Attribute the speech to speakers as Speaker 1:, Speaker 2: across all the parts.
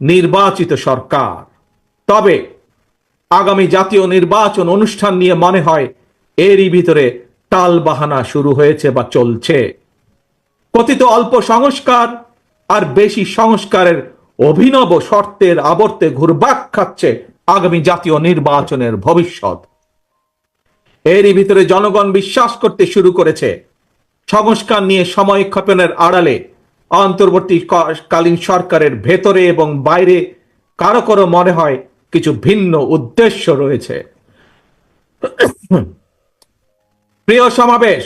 Speaker 1: নির্বাচিত সরকার। তবে আগামী জাতীয় নির্বাচন অনুষ্ঠান নিয়ে মনে হয় এরই ভিতরে টাল বাহানা শুরু হয়েছে বা চলছে। কথিত অল্প সংস্কার আর বেশি সংস্কারের অভিনব শর্তের আবর্তে ঘুরবাক খাচ্ছে আগামী জাতীয় নির্বাচনের ভবিষ্যৎ। এরই ভিতরে জনগণ বিশ্বাস করতে শুরু করেছে। সংস্কার নিয়ে সময় ক্ষেপণের আড়ালে অন্তর্বর্তীকালীন সরকারের ভেতরে এবং বাইরে কারও কারও মনে হয় কিছু ভিন্ন উদ্দেশ্য রয়েছে। প্রিয় সমাবেশ,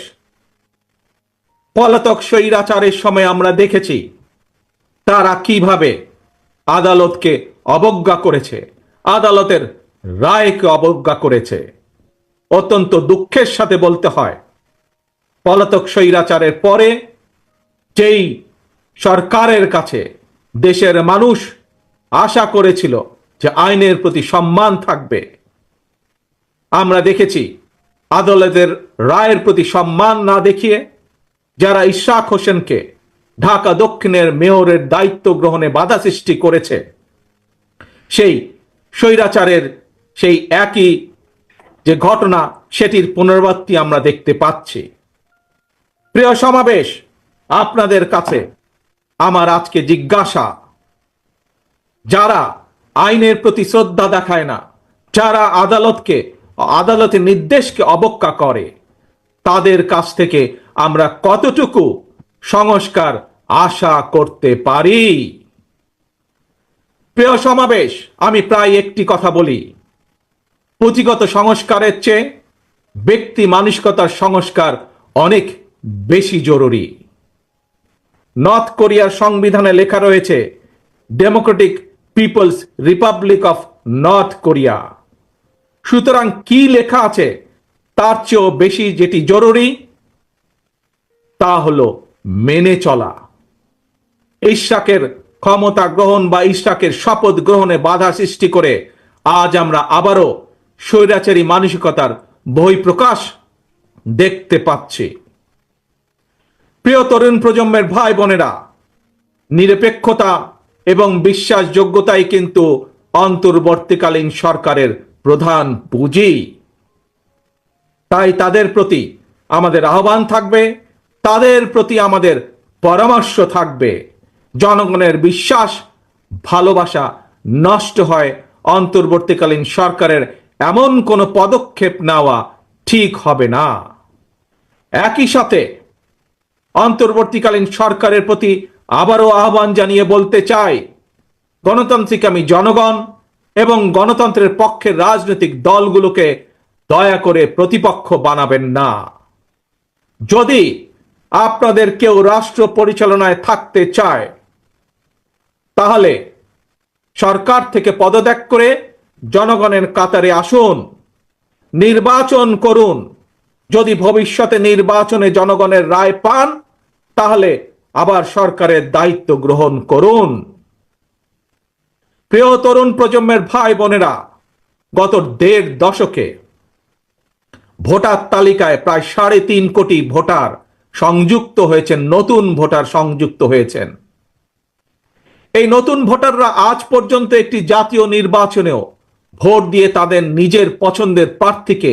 Speaker 1: পলাতক স্বৈরাচারের সময় আমরা দেখেছি তারা কীভাবে আদালতকে অবজ্ঞা করেছে, আদালতের রায়কে অবজ্ঞা করেছে। অত্যন্ত দুঃখের সাথে বলতে হয়, পলাতক স্বৈরাচারের পরে যেই সরকারের কাছে দেশের মানুষ আশা করেছিল যে আইনের প্রতি সম্মান থাকবে। আমরা দেখেছি আদালতের রায়ের প্রতি সম্মান না দেখিয়ে যারা ইশাক হোসেনকে ঢাকা দক্ষিণের মেয়রের দায়িত্ব গ্রহণে বাধা সৃষ্টি করেছে, সেই স্বৈরাচারের সেই একই যে ঘটনা সেটির পুনরাবৃত্তি আমরা দেখতে পাচ্ছি। প্রিয় সমাবেশ, আপনাদের কাছে আমার আজকে জিজ্ঞাসা। যারা আইনের প্রতি শ্রদ্ধা দেখায় না, যারা আদালতকে, আদালতের নির্দেশকে অবজ্ঞা করে, তাদের কাছ থেকে আমরা কতটুকু সংস্কার আশা করতে পারি? প্রিয় সমাবেশ, আমি প্রায় একটি কথা বলি। পুঁথিগত সংস্কারের চেয়ে ব্যক্তি মানসিকতার সংস্কার অনেক বেশি জরুরি। নর্থ কোরিয়ার সংবিধানে লেখা রয়েছে democratic people's republic of North Korea সুতরাং কি লেখা আছে, তার চেয়েও বেশি যেটি জরুরি, তা হলো মেনে চলা। ইশাকের ক্ষমতা গ্রহণ বা ইশাকের শপথ গ্রহণে বাধা সৃষ্টি করে আজ আমরা আবারও স্বৈরাচারী মানসিকতার বই প্রকাশ দেখতে পাচ্ছি। প্রিয় তরুণ প্রজন্মের ভাই বোনেরা, নিরপেক্ষতা এবং বিশ্বাসযোগ্যতাই কিন্তু অন্তর্বর্তীকালীন সরকারের প্রধান পুঁজি। তাই তাদের প্রতি আমাদের আহ্বান থাকবে, তাদের প্রতি আমাদের পরামর্শ থাকবে। জনগণের বিশ্বাস, ভালোবাসা নষ্ট হয় অন্তর্বর্তীকালীন সরকারের এমন কোনো পদক্ষেপ নেওয়া ঠিক হবে না। একই সাথে অন্তর্বর্তীকালীন সরকারের প্রতি আবারও আহ্বান জানিয়ে বলতে চাই, গণতান্ত্রিক আমি জনগণ এবং গণতন্ত্রের পক্ষের রাজনৈতিক দলগুলোকে দয়া করে প্রতিপক্ষ বানাবেন না। যদি আপনাদের কেউ রাষ্ট্র পরিচালনায় থাকতে চায়, তাহলে সরকার থেকে পদত্যাগ করে জনগণের কাতারে আসুন, নির্বাচন করুন। যদি ভবিষ্যতে নির্বাচনে জনগণের রায় পান, তাহলে আবার সরকারের দায়িত্ব গ্রহণ করুন। প্রিয় তরুণ প্রজন্মের ভাই বোনেরা, গত দেড় দশকে ভোটার তালিকায় প্রায় সাড়ে তিন কোটি ভোটার সংযুক্ত হয়েছেন, নতুন ভোটার সংযুক্ত হয়েছেন। এই নতুন ভোটাররা আজ পর্যন্ত একটি জাতীয় নির্বাচনেও ভোট দিয়ে তাদের নিজের পছন্দের প্রার্থীকে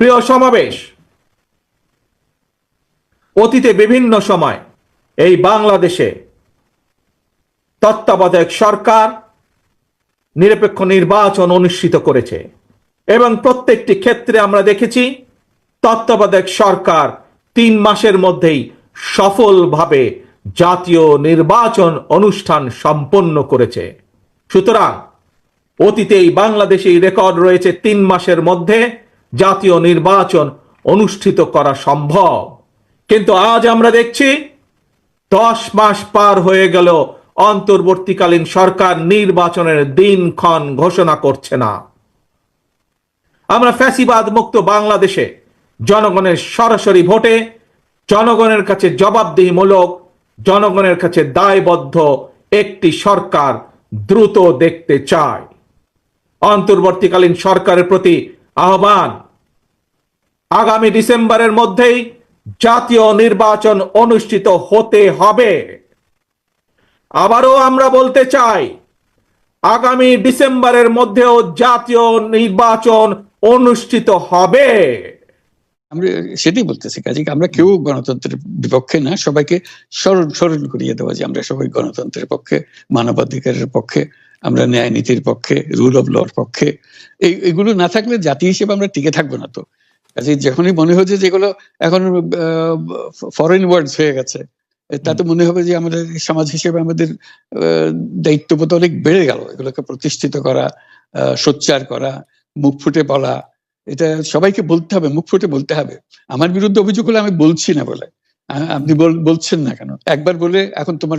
Speaker 1: প্রিয় সমাবেশ, অতীতে বিভিন্ন সময় এই বাংলাদেশে তত্ত্বাবধায়ক সরকার নিরপেক্ষ নির্বাচন অনুষ্ঠিত করেছে এবং প্রত্যেকটি ক্ষেত্রে আমরা দেখেছি তত্ত্বাবধায়ক সরকার তিন মাসের মধ্যেই সফলভাবে জাতীয় নির্বাচন অনুষ্ঠান সম্পন্ন করেছে। সুতরাং অতীতেই বাংলাদেশেই রেকর্ড রয়েছে তিন মাসের মধ্যে জাতীয় নির্বাচন অনুষ্ঠিত করা সম্ভব। কিন্তু আজ আমরা দেখছি, দশ মাস পার হয়ে গেল, অন্তর্বর্তীকালীন সরকার নির্বাচনের দিনক্ষণ ঘোষণা করছে না। আমরা ফ্যাসিবাদ মুক্ত বাংলাদেশে জনগণের সরাসরি ভোটে, জনগণের কাছে জবাবদিহিমূলক, জনগণের কাছে দায়বদ্ধ একটি সরকার দ্রুত দেখতে চায়। অন্তর্বর্তীকালীন সরকারের প্রতি আহ্বান। আগামী ডিসেম্বরের মধ্যেই জাতীয় নির্বাচন অনুষ্ঠিত হতে হবে। আবারও আমরা বলতে চাই, আগামী ডিসেম্বরের মধ্যেও জাতীয় নির্বাচন অনুষ্ঠিত হবে।
Speaker 2: আমরা সেটাই বলতেছি কাজে, আমরা কেউ গণতন্ত্রের বিপক্ষে না, সবাইকে স্মরণ স্মরণ করিয়ে দেওয়া যে আমরা সবাই গণতন্ত্রের পক্ষে, মানবাধিকারের পক্ষে আমরা ন্যায় নীতির পক্ষে রুল অফ লর পক্ষে, এই, এগুলো না থাকলে জাতি হিসেবে আমরা টিকে থাকব না তো। কাজে যখনই মনে হচ্ছে যেগুলো এখন ফরেন ওয়ার্ডস হয়ে গেছে, তাতে মনে হবে যে আমাদের সমাজ হিসেবে আমাদের দায়িত্ববোধ অনেক বেড়ে গেল। এগুলোকে প্রতিষ্ঠিত করা সোচ্চার করা, মুখ ফুটে বলা, এটা সবাইকে বলতে হবে, মুখ ফুটে বলতে হবে। আমার বিরুদ্ধে অভিযোগ হলে আমি বলছি না বলে। আপনি বল- বলছেন না কেন? একবার বলে এখন তোমার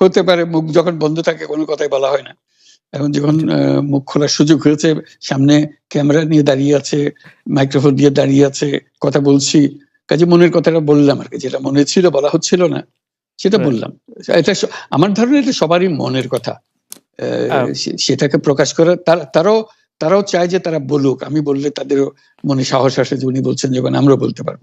Speaker 2: হতে পারে মুখ যখন বন্ধ থাকে কোনো কথাই বলা হয় না। এখন যখন মুখ খোলার সুযোগ হয়েছে সামনে ক্যামেরা নিয়ে দাঁড়িয়ে আছে মাইক্রোফোন দিয়ে দাঁড়িয়ে আছে কথা বলছি কাজে মনের কথাটা বললাম আর কি যেটা মনে ছিল বলা হচ্ছিল না সেটা বললাম। এটা আমার ধারণা এটা সবারই মনের কথা। সেটাকে প্রকাশ করা তারা তারাও তারাও চায় যে তারা বলুক আমি বললে তাদেরও মনে সাহস আসে যে উনি বলছেন যখন আমরাও বলতে পারব।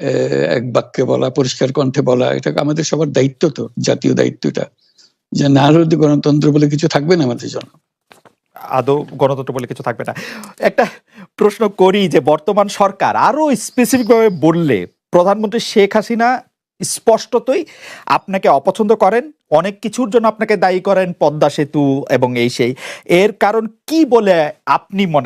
Speaker 2: এক বাক্যে বলা, পরিষ্কার কণ্ঠে বলা, এটা আমাদের সবার দায়িত্ব তো, জাতীয় দায়িত্বটা যে না হলে গণতন্ত্র বলে কিছু থাকবে না আমাদের জন্য?
Speaker 3: আদৌ গণতন্ত্র বলে কিছু থাকবে না। একটা প্রশ্ন করি যে, বর্তমান সরকার আরও স্পেসিফিক ভাবে বললে, প্রধানমন্ত্রী শেখ হাসিনা স্পষ্টতই আপনাকে অপছন্দ করেন, অনেক কিছুর জন্য আপনাকে দায়ী করেন পদ্মা সেতু এবং এই সেই। এর কারণ কি বলে আপনি মনে